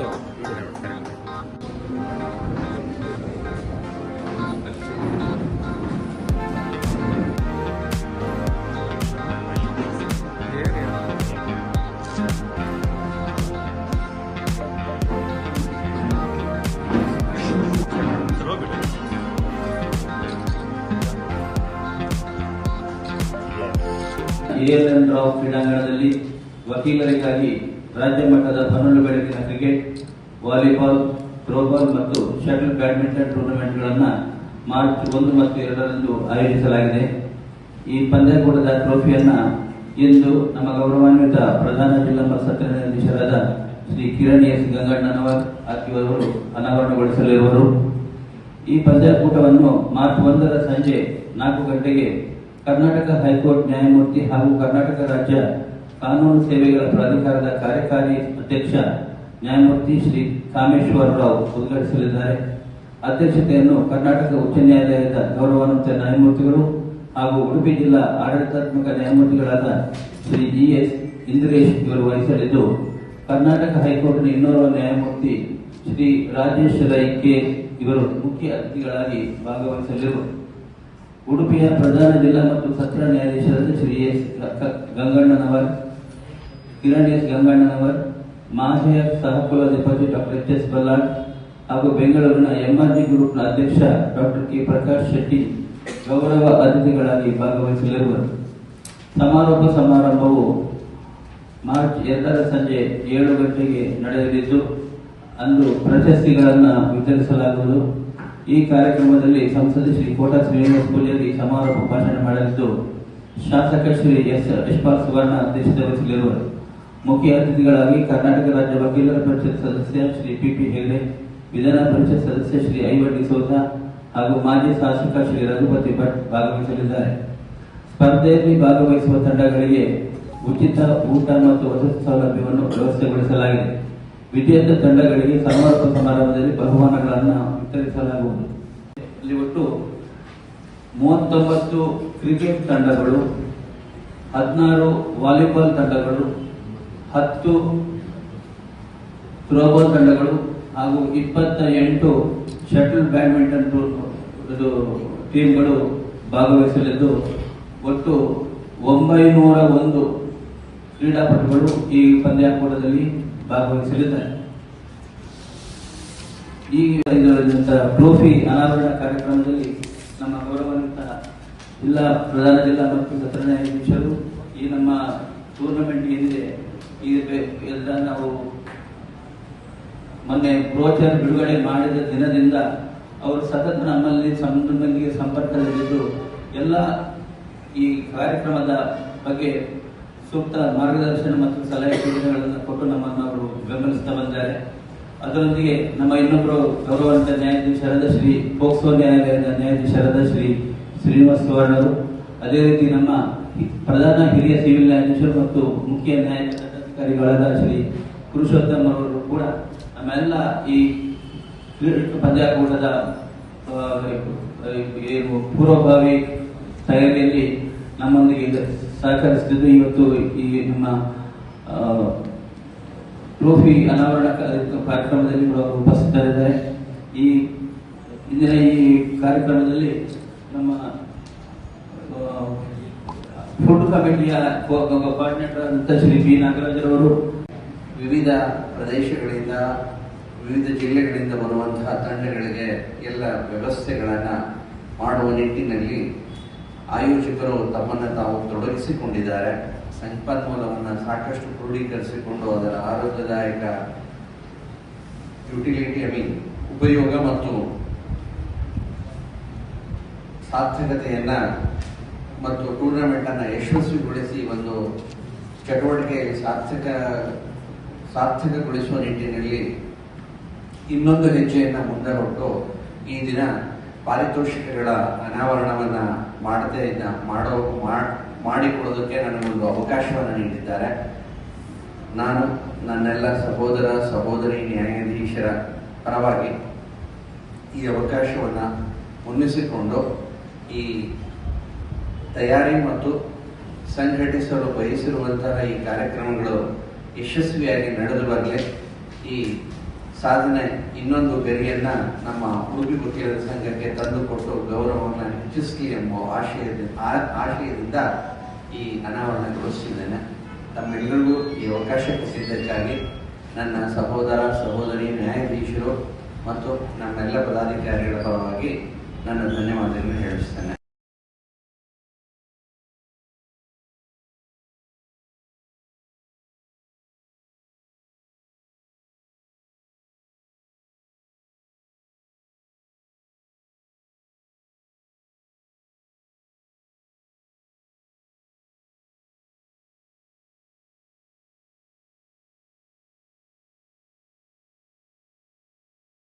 ಇತ್ತು ರಾವ್ ಕ್ರೀಡಾಂಗಣದಲ್ಲಿ ವಕೀಲರಿಗಾಗಿ ರಾಜ್ಯ ಮಟ್ಟದ ಹನ್ನೊಂದು ಬೆಳಕಿನ ಕ್ರಿಕೆಟ್ ವಾಲಿಬಾಲ್, ಥ್ರೋಬಾಲ್ ಮತ್ತು ಶಟಲ್ ಬ್ಯಾಡ್ಮಿಂಟನ್ ಟೂರ್ನಮೆಂಟ್ಗಳನ್ನು ಮಾರ್ಚ್ ಒಂದು ಮತ್ತು ಎರಡರಂದು ಆಯೋಜಿಸಲಾಗಿದೆ. ಈ ಪಂದ್ಯಕೂಟದ ಟ್ರೋಫಿಯನ್ನು ಇಂದು ನಮ್ಮ ಗೌರವಾನ್ವಿತ ಪ್ರಧಾನ ಜಿಲ್ಲಾ ಸತ್ರ ನಿರ್ದೇಶಕರಾದ ಶ್ರೀ ಕಿರಣ್ ಎಸ್ ಗಂಗಣ್ಣನವರ್ ಆಕಿಯವರು ಅನಾವರಣಗೊಳಿಸಲಿರುವರು. ಈ ಪಂದ್ಯಕೂಟವನ್ನು ಮಾರ್ಚ್ ಒಂದರ ಸಂಜೆ ನಾಲ್ಕು ಗಂಟೆಗೆ ಕರ್ನಾಟಕ ಹೈಕೋರ್ಟ್ ನ್ಯಾಯಮೂರ್ತಿ ಹಾಗೂ ಕರ್ನಾಟಕ ರಾಜ್ಯ ಕಾನೂನು ಸೇವೆಗಳ ಪ್ರಾಧಿಕಾರದ ಕಾರ್ಯಕಾರಿ ಅಧ್ಯಕ್ಷ ನ್ಯಾಯಮೂರ್ತಿ ಶ್ರೀ ಕಾಮೇಶ್ವರ ರಾವ್ ಉದ್ಘಾಟಿಸಲಿದ್ದಾರೆ. ಅಧ್ಯಕ್ಷತೆಯನ್ನು ಕರ್ನಾಟಕ ಉಚ್ಚ ನ್ಯಾಯಾಲಯದ ಗೌರವಾನ್ವಿತ ನ್ಯಾಯಮೂರ್ತಿಗಳು ಹಾಗೂ ಉಡುಪಿ ಜಿಲ್ಲಾ ಆಡಳಿತಾತ್ಮಕ ನ್ಯಾಯಮೂರ್ತಿಗಳಾದ ಶ್ರೀ ಜಿ ಎಸ್ ಇಂದ್ರೇಶ್ ಇವರು ವಹಿಸಲಿದ್ದು, ಕರ್ನಾಟಕ ಹೈಕೋರ್ಟ್ನ ಇನ್ನೋರ್ವ ನ್ಯಾಯಮೂರ್ತಿ ಶ್ರೀ ರಾಜೇಶ್ ರೈ ಕೆ ಇವರು ಮುಖ್ಯ ಅತಿಥಿಗಳಾಗಿ ಭಾಗವಹಿಸಲಿರುವರು ಉಡುಪಿಯ ಪ್ರಧಾನ ಜಿಲ್ಲಾ ಮತ್ತು ಸತ್ರ ನ್ಯಾಯಾಧೀಶರಾದ ಶ್ರೀ ಎಸ್ ಗಂಗಣ್ಣನವರ್ ಕಿರಣ್ ಎಸ್ ಗಂಗಣ್ಣನವರ್ ಮಾಹೆಯ ಸಹಕುಲಾಧಿಪತಿ ಡಾಕ್ಟರ್ ಎಚ್ ಎಸ್ ಬಲ್ಲಾಳ್ ಹಾಗೂ ಬೆಂಗಳೂರಿನ ಎಂಆರ್ಜಿ ಗ್ರೂಪ್ನ ಅಧ್ಯಕ್ಷ ಡಾಕ್ಟರ್ ಕೆ ಪ್ರಕಾಶ್ ಶೆಟ್ಟಿ ಗೌರವ ಅತಿಥಿಗಳಾಗಿ ಭಾಗವಹಿಸಲಿರುವರು. ಸಮಾರೋಪ ಸಮಾರಂಭವು ಮಾರ್ಚ್ ಎರಡರ ಸಂಜೆ ಏಳು ಗಂಟೆಗೆ ನಡೆಯಲಿದ್ದು, ಅಂದು ಪ್ರಶಸ್ತಿಗಳನ್ನು ವಿತರಿಸಲಾಗುವುದು. ಈ ಕಾರ್ಯಕ್ರಮದಲ್ಲಿ ಸಂಸದ ಶ್ರೀ ಕೋಟಾ ಶ್ರೀನಿವಾಸ ಪೂಜಾರಿ ಸಮಾರೋಪ ಭಾಷಣ ಮಾಡಲಿದ್ದು, ಶಾಸಕ ಶ್ರೀ ಎಸ್ ಯಶ್ಪಾಲ್ ಸುವರ್ಣ ಅಧ್ಯಕ್ಷತೆ ವಹಿಸಲಿರುವರು. ಮುಖ್ಯ ಅತಿಥಿಗಳಾಗಿ ಕರ್ನಾಟಕ ರಾಜ್ಯ ವಕೀಲರ ಪರಿಷತ್ ಸದಸ್ಯ ಶ್ರೀ ಪಿ ಪಿ ಹೆಗ್ಡೆ, ವಿಧಾನ ಪರಿಷತ್ ಸದಸ್ಯ ಶ್ರೀ ಐವಡ್ಡಿ ಸೋತ ಹಾಗೂ ಮಾಜಿ ಶಾಸಕ ಶ್ರೀ ರಘುಪತಿ ಭಟ್ ಭಾಗವಹಿಸಲಿದ್ದಾರೆ. ಸ್ಪರ್ಧೆಯಲ್ಲಿ ಭಾಗವಹಿಸುವ ತಂಡಗಳಿಗೆ ಉಚಿತ ಊಟ ಮತ್ತು ವಸತಿ ಸೌಲಭ್ಯವನ್ನು ವ್ಯವಸ್ಥೆಗೊಳಿಸಲಾಗಿದೆ. ವಿಜೇತ ತಂಡಗಳಿಗೆ ಸಮಾರೋಪ ಸಮಾರಂಭದಲ್ಲಿ ಬಹುಮಾನಗಳನ್ನು ವಿತರಿಸಲಾಗುವುದು. ಇಲ್ಲಿ ಒಟ್ಟು ಮೂವತ್ತೊಂಬತ್ತು ಕ್ರಿಕೆಟ್ ತಂಡಗಳು, ಹದಿನಾರು ವಾಲಿಬಾಲ್ ತಂಡಗಳು ಹತ್ತು ಥ್ರೋಬಾಲ್ ತಂಡಗಳು ಹಾಗೂ ಇಪ್ಪತ್ತ ಎಂಟು ಶಟಲ್ ಬ್ಯಾಡ್ಮಿಂಟನ್ ಟೀಮ್ಗಳು ಭಾಗವಹಿಸಲಿದ್ದು, ಒಟ್ಟು ಒಂಬೈನೂರ ಒಂದು ಕ್ರೀಡಾಪಟುಗಳು ಈ ಪಂದ್ಯಾಕೂಟದಲ್ಲಿ ಭಾಗವಹಿಸಲಿದ್ದಾರೆ. ಈ ಟ್ರೋಫಿ ಅನಾವರಣ ಕಾರ್ಯಕ್ರಮದಲ್ಲಿ ನಮ್ಮ ಗೌರವಾನ್ವಿತ ಜಿಲ್ಲಾ, ಪ್ರಧಾನ ಜಿಲ್ಲಾ ಮತ್ತು ನ್ಯಾಯಾಧೀಶರು ಈ ನಮ್ಮ ಟೂರ್ನಮೆಂಟ್ ಏನಿದೆ ಎಲ್ಲ ನಾವು ಮೊನ್ನೆ ಬ್ರೋಚರ್ ಬಿಡುಗಡೆ ಮಾಡಿದ ದಿನದಿಂದ ಅವರು ಸತತ ನಮ್ಮಲ್ಲಿ ಸಂಬಂಧಿಗೆ ಸಂಪರ್ಕದಲ್ಲಿದ್ದು ಎಲ್ಲ ಈ ಕಾರ್ಯಕ್ರಮದ ಬಗ್ಗೆ ಸೂಕ್ತ ಮಾರ್ಗದರ್ಶನ ಮತ್ತು ಸಲಹೆ ಸೂಚನೆಗಳನ್ನು ಕೊಟ್ಟು ನಮ್ಮನ್ನು ಅವರು ಬೆಂಬಲಿಸ್ತಾ ಬಂದಿದ್ದಾರೆ. ಅದರೊಂದಿಗೆ ನಮ್ಮ ಇನ್ನೊಬ್ಬರು ಗೌರವಾನ್ವಿತ ನ್ಯಾಯಾಧೀಶರಾದ ಶ್ರೀ ಪೋಕ್ಸೋ ನ್ಯಾಯಾಲಯದ ನ್ಯಾಯಾಧೀಶರಾದ ಶ್ರೀ ಶ್ರೀನಿವಾಸ್ ಸುವರ್ಣರು. ಅದೇ ರೀತಿ ನಮ್ಮ ಪ್ರಧಾನ ಹಿರಿಯ ಸಿವಿಲ್ ನ್ಯಾಯಾಧೀಶರು ಮತ್ತು ಮುಖ್ಯ ನ್ಯಾಯಾಧಿಕಾರಿಗಳಾದ ಶ್ರೀ ಪುರುಷೋತ್ತಮ್ ಅವರು ಕೂಡ ನಮ್ಮೆಲ್ಲ ಈ ಪಂದ್ಯಾಕೂಟದ ಏನು ಪೂರ್ವಭಾವಿ ತಯಾರಿಯಲ್ಲಿ ನಮ್ಮೊಂದಿಗೆ ಸಹಕರಿಸಿದ್ದು ಇವತ್ತು ಈ ನಮ್ಮ ಟ್ರೋಫಿ ಅನಾವರಣ ಕಾರ್ಯಕ್ರಮದಲ್ಲಿ ಕೂಡ ಉಪಸ್ಥಿತರಿದ್ದಾರೆ. ಈ, ಇಂದಿನ ಈ ಕಾರ್ಯಕ್ರಮದಲ್ಲಿ ನಮ್ಮ ಫುಡ್ ಕಮಿಟಿಯ ಕೋಆರ್ಡಿನೇಟರ್ ಶ್ರೀ ಬಿ ನಾಗರಾಜರವರು ವಿವಿಧ ಪ್ರದೇಶಗಳಿಂದ, ವಿವಿಧ ಜಿಲ್ಲೆಗಳಿಂದ ಬರುವಂತಹ ತಂಡಗಳಿಗೆ ಎಲ್ಲ ವ್ಯವಸ್ಥೆಗಳನ್ನು ಮಾಡುವ ನಿಟ್ಟಿನಲ್ಲಿ ಆಯೋಜಕರು ತಮ್ಮನ್ನು ತಾವು ತೊಡಗಿಸಿಕೊಂಡಿದ್ದಾರೆ. ಸಂಪನ್ಮೂಲವನ್ನು ಸಾಕಷ್ಟು ಕ್ರೋಢೀಕರಿಸಿಕೊಂಡು ಅದರ ಆರೋಗ್ಯದಾಯಕ ಯುಟಿಲಿಟಿ ಐ ಉಪಯೋಗ ಮತ್ತು ಸಾರ್ಥಕತೆಯನ್ನ ಮತ್ತು ಟೂರ್ನಮೆಂಟ್ ಅನ್ನ ಯಶಸ್ವಿಗೊಳಿಸಿ ಒಂದು ಚಟುವಟಿಕೆ ಸಾರ್ಥಕ, ಸಾರ್ಥಕಗೊಳಿಸುವ ನಿಟ್ಟಿನಲ್ಲಿ ಇನ್ನೊಂದು ಹೆಜ್ಜೆಯನ್ನು ಮುಂದೆ ಕೊಟ್ಟು ಈ ದಿನ ಪಾರಿತೋಷಿಕಗಳ ಅನಾವರಣವನ್ನು ಮಾಡದೇ ಇದ್ದ, ಮಾಡೋ ಮಾಡ್- ಮಾಡಿಕೊಡೋದಕ್ಕೆ ನನಗೊಂದು ಅವಕಾಶವನ್ನು ನೀಡಿದ್ದಾರೆ. ನಾನು ನನ್ನೆಲ್ಲ ಸಹೋದರ, ಸಹೋದರಿ, ನ್ಯಾಯಾಧೀಶರ ಪರವಾಗಿ ಈ ಅವಕಾಶವನ್ನು ಮುನ್ನಿಸಿಕೊಂಡು ಈ ತಯಾರಿ ಮತ್ತು ಸಂಘಟಿಸಲು ಬಯಸಿರುವಂತಹ ಈ ಕಾರ್ಯಕ್ರಮಗಳು ಯಶಸ್ವಿಯಾಗಿ ನಡೆದು ಬರಲಿ. ಈ ಸಾಧನೆ ಇನ್ನೊಂದು ಗರಿಯನ್ನು ನಮ್ಮ ಉಡುಪಿ ವಕೀಲರ ಸಂಘಕ್ಕೆ ತಂದುಕೊಟ್ಟು ಗೌರವವನ್ನು ಹೆಚ್ಚಿಸಲಿ ಎಂಬ ಆಶಯದ ಆಶಯದಿಂದ ಈ ಅನಾವರಣಗೊಳಿಸಿದ್ದೇನೆ ತಮ್ಮೆಲ್ಲರಿಗೂ ಈ ಅವಕಾಶ ಕೊಟ್ಟಿದ್ದಕ್ಕಾಗಿ ನನ್ನ ಸಹೋದರ, ಸಹೋದರಿ, ನ್ಯಾಯಾಧೀಶರು ಮತ್ತು ನಮ್ಮೆಲ್ಲ ಪದಾಧಿಕಾರಿಗಳ ಪರವಾಗಿ ನನ್ನ ಧನ್ಯವಾದಗಳನ್ನು ಹೇಳಿಸ್ತೇನೆ.